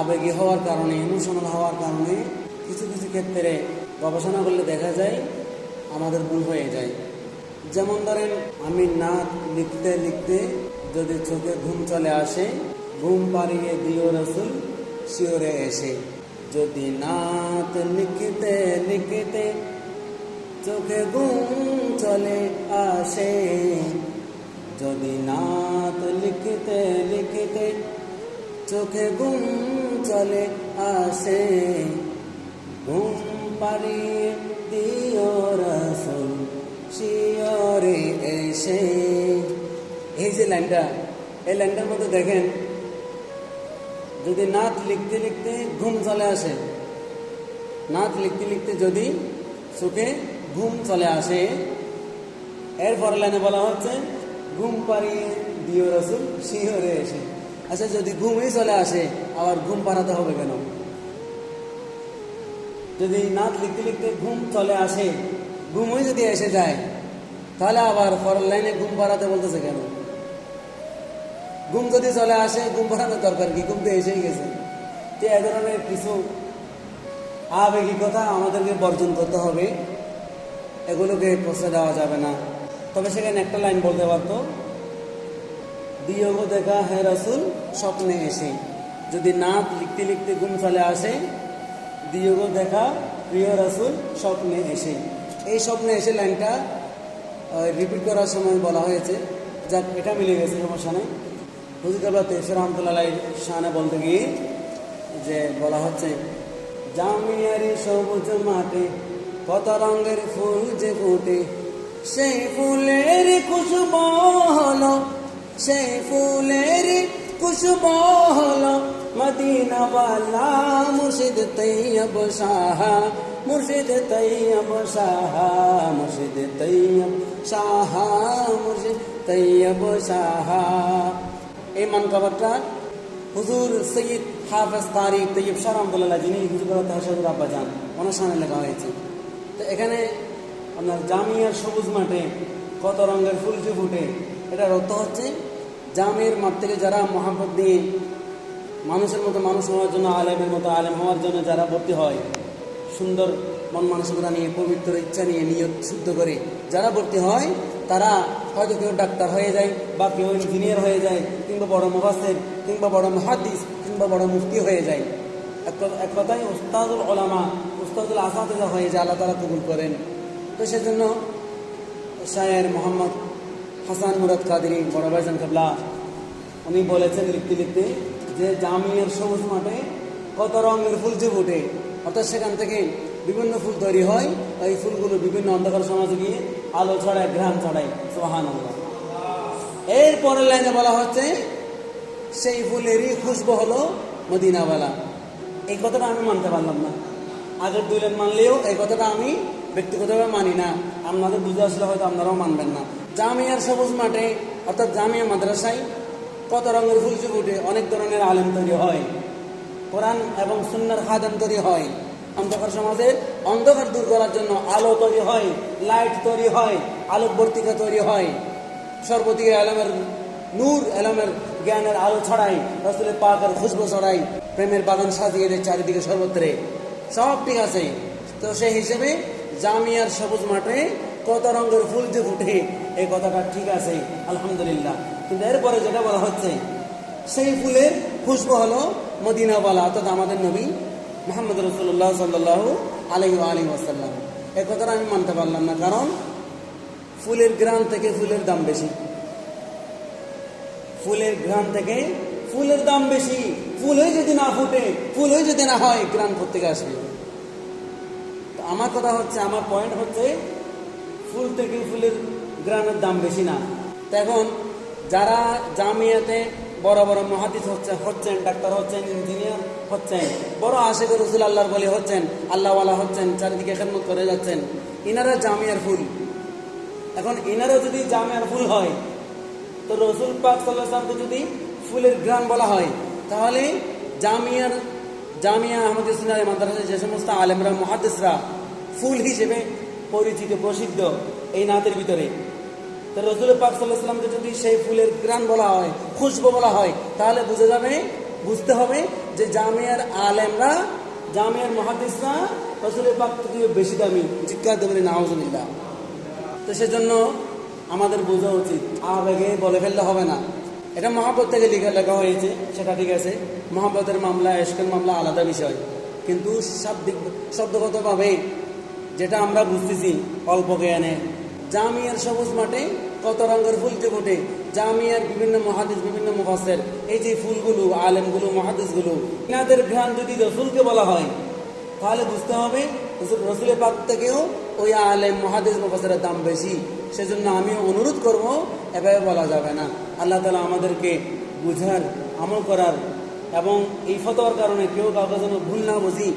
আবেগী হওয়ার কারণে ইমোশনাল হওয়ার কারণে কিছু কিছু ক্ষেত্রে গবেষণা করলে দেখা যায় আমাদের ভুল হয়ে যায়। যেমন ধরেন, আমি নাচ লিখতে লিখতে যদি চোখে ঘুম চলে আসে, ঘুম পাড়িয়ে দিও রসুল শিওরে এসে, যদি নাচ লিখতে লিখতে চোখে ঘুম চলে আসে, যদি নাত লিখতে লিখতে চোখে ঘুম চলে আসে। ঘুম পাড়িয়ে দিও রসুল, শিয়রে এসে। এই যে লাইনটা এই লাইনটার মধ্যে দেখেন, যদি নাত লিখতে লিখতে ঘুম চলে আসে নাচ লিখতে লিখতে যদি চোখে ঘুম চলে আসে, এরপর লাইনে বলা হচ্ছে, ঘুম পাড়িয়ে দিও রসুল শিহরে এসে। আচ্ছা যদি ঘুমই চলে আসে, আবার ঘুম পাড়াতে হবে কেন? যদি নাচ লিখতে লিখতে ঘুম চলে আসে, ঘুমই যদি এসে যায়, তাহলে আবার পরের লাইনে ঘুম পাড়াতে বলতেছে কেন? ঘুম যদি চলে আসে, ঘুম পাড়ানোর দরকার কি? ঘুম তো এসেই গেছে। তো এ ধরনের কিছু আবেগিকতা আমাদেরকে বর্জন করতে হবে। এগুলোকে পৌঁছে দেওয়া যাবে না। তবে সেখানে একটা লাইন বলতে পারতো দিয়োগ দেখা হে রসুল, স্বপ্নে এসে। যদি নাচ লিখতে লিখতে ঘুম চলে আসে দিয়োগ দেখা প্রিয় রসুল, স্বপ্নে এসে। এই স্বপ্নে এসে লাইনটা রিপিট করার সময় বলা হয়েছে। যাক, এটা মিলে গেছে, সমস্যা নেই। হুজুরাবাদ তেসর রহমতুল্লাহ শাহানে বলতে গিয়ে যে বলা হচ্ছে, জামিয়ারি সবুজ মাঠে, কত রঙের ফুল যে ফুটে, সেই ফুলের খুশবু হলো সেই ফুলের খুশবু হলো মদিনা वाला মুর্শিদ তৈয়ব শাহ, মুর্শিদ তৈয়ব শাহ, মুর্শিদ তৈয়ব শাহ, মুর্শিদ তৈয়ব শাহ। এই মানকাবারটা হুজুর সৈয়দ হাফেজ তারিক তৈয়ব শাহ রহমতুল্লাহ যিনি হুজুর তাহসাদুর আব্বা যান ওনার সামনে লেখা হয়েছে। তো এখানে আপনার জামিয়ার সবুজ মাঠে কত রঙের ফুল যে ফুটে, এটার অর্থ হচ্ছে জামিয়ার মাঠ থেকে যারা মহাব্বত দিয়ে মানুষের মতো মানুষ হওয়ার জন্য, আলেমের মতো আলেম হওয়ার জন্য যারা ভর্তি হয়, সুন্দর মন মানসিকতা নিয়ে, পবিত্র ইচ্ছা নিয়ে, নিয়ত শুদ্ধ করে যারা ভর্তি হয়, তারা হয়তো কেউ ডাক্তার হয়ে যায় বা কেউ ইঞ্জিনিয়ার হয়ে যায় কিংবা বড় মুফাসের কিংবা বড় মহাদিস কিংবা বড় মুফতি হয়ে যায়। এক এক কথায় উস্তাদুল ওলামা উস্তাদুল আসাদা হয়ে যায় আল্লাহ তারা কবুল করেন। তো সেজন্য শায়ের মোহাম্মদ হাসান মুরাদ কাদিরি, বড় ভাইজান কাবলা উনি বলেছেন লিখতে লিখতে যে জামিয়ার সবুজ মাঠে কত রঙের ফুল যে ফুটে। অর্থাৎ সেখান থেকে বিভিন্ন ফুল তৈরি হয় এই ফুলগুলো বিভিন্ন অন্ধকার সমাজে গিয়ে আলো ছড়ায়, ঘ্রাণ ছড়ায়। সোহান এর পরের লাইনে বলা হচ্ছে, সেই ফুলেরই খুশবু হলো মদিনাওয়ালা। এই কথাটা আমি মানতে পারলাম না। আগের দুই লাইন মানলেও এই কথাটা আমি ব্যক্তিগতভাবে মানি না। আপনাদের বুঝে আসলে হয়তো আপনারাও মানবেন না। জামিয়ার সবুজ মাঠে, অর্থাৎ জামিয়া মাদ্রাসায় কত রঙের ফুল ফুটে অনেক ধরনের আলেম তৈরি হয়। কোরআন এবং সুন্নার খাদেম তৈরি হয়। অন্ধকার সমাজের অন্ধকার দূর করার জন্য আলো তৈরি হয়, লাইট তৈরি হয়, আলোকবর্তিকা তৈরি হয়। সর্বদিকে আলমের নূর, আলমের জ্ঞানের আলো ছড়াই রসুলের পাকের খুশবু ছড়াই প্রেমের বাগান সাজিয়ে দেয় চারিদিকে সর্বত্রে। সব ঠিক আছে। তো সেই হিসেবে জামিয়ার সবুজ মাঠে কত রঙের ফুল যে ফুটে, এই কথাটা ঠিক আছে, আলহামদুলিল্লাহ। কিন্তু এরপরে যেটা বলা হচ্ছে, সেই ফুলের খুশবু হলো মদিনাওয়ালা, অর্থাৎ আমাদের নবী মোহাম্মদ রসুল্লাহ সাল্লাহ আলহি আলী ওয়াসাল্লাম। এ কথাটা আমি মানতে পারলাম না, কারণ ফুলের গ্রাম থেকে ফুলের দাম বেশি। ফুলের গ্রাম থেকে ফুলের দাম বেশি। ফুল হয়ে যদি না ফুটে ফুল হয়ে যদি না হয় গ্রাম থেকে আসবে? আমার কথা হচ্ছে, আমার পয়েন্ট হচ্ছে, ফুল থেকে ফুলের গ্রামের দাম বেশি না। এখন যারা জামিয়াতে বড় বড় মহাদিস হচ্ছে, হচ্ছেন, ডাক্তার হচ্ছেন, ইঞ্জিনিয়ার হচ্ছেন, বড় আশেখ রসুল আল্লাহর বলি হচ্ছেন, আল্লাহওয়ালা হচ্ছেন, চারিদিকে খেদমত করে যাচ্ছেন, ইনারা জামিয়ার ফুল। এখন ইনারা যদি জামিয়ার ফুল হয়, তো রসুল পাক সাল্লাহামকে যদি ফুলের গ্রাম বলা হয়, তাহলে জামিয়ার জামিয়া আহমদ ইসলামের মাদ্রাসায় যে সমস্ত আলেমরা মহাদেশরা ফুল হিসেবে পরিচিত, প্রসিদ্ধ এই নাতের ভিতরে। তো রসুল পাক সাল্লাহামকে যদি সেই ফুলের গ্রাম বলা হয়, খুশবু বলা হয়, তাহলে বুঝে যাবে, বুঝতে হবে যে জামিয়ার আলেমরা, জামিয়ার মহাদিসরা রসুলের পাক থেকে বেশি দামি। চিৎকার দেবেন নাওজুবিল্লাহ তো সেজন্য আমাদের বোঝা উচিত, আবেগে বলে ফেললে হবে না। এটা মহাব্বত থেকে লেখা লেখা হয়েছে, সেটা ঠিক আছে। মহাব্বতের মামলা এশকের মামলা আলাদা বিষয়। কিন্তু শাব্দিক শব্দগতভাবে যেটা আমরা বুঝতেছি অল্প জ্ঞানে, জামিয়ার সবুজ মাঠে কত রঙের ফুলকে ফোটে জামিয়ার বিভিন্ন মহাদিস, বিভিন্ন মুফাসের এই যে ফুলগুলো, আলেমগুলো, মহাদিসগুলো, এনাদের ঘ্রাণ যদি রসুলকে বলা হয়, তাহলে বুঝতে হবে রসুল- রসুলের পাক থেকেও ওই আলেম মহাদেশ মুফাসের দাম বেশি। সেজন্য আমি অনুরোধ করব, এভাবে বলা যাবে না। আল্লাহ তালা আমাদেরকে বুঝার, আমল করার এবং এই ফতোয়ার কারণে কেউ কাউকে যেন ভুল না বুঝি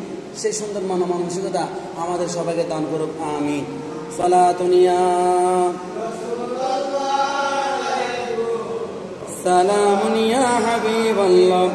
সেই সুন্দর মানব মানসিকতা আমাদের সবাইকে দান করুক আমি সালাতুনিয়া সালামুনিয়া হাবিবাল্লাহ।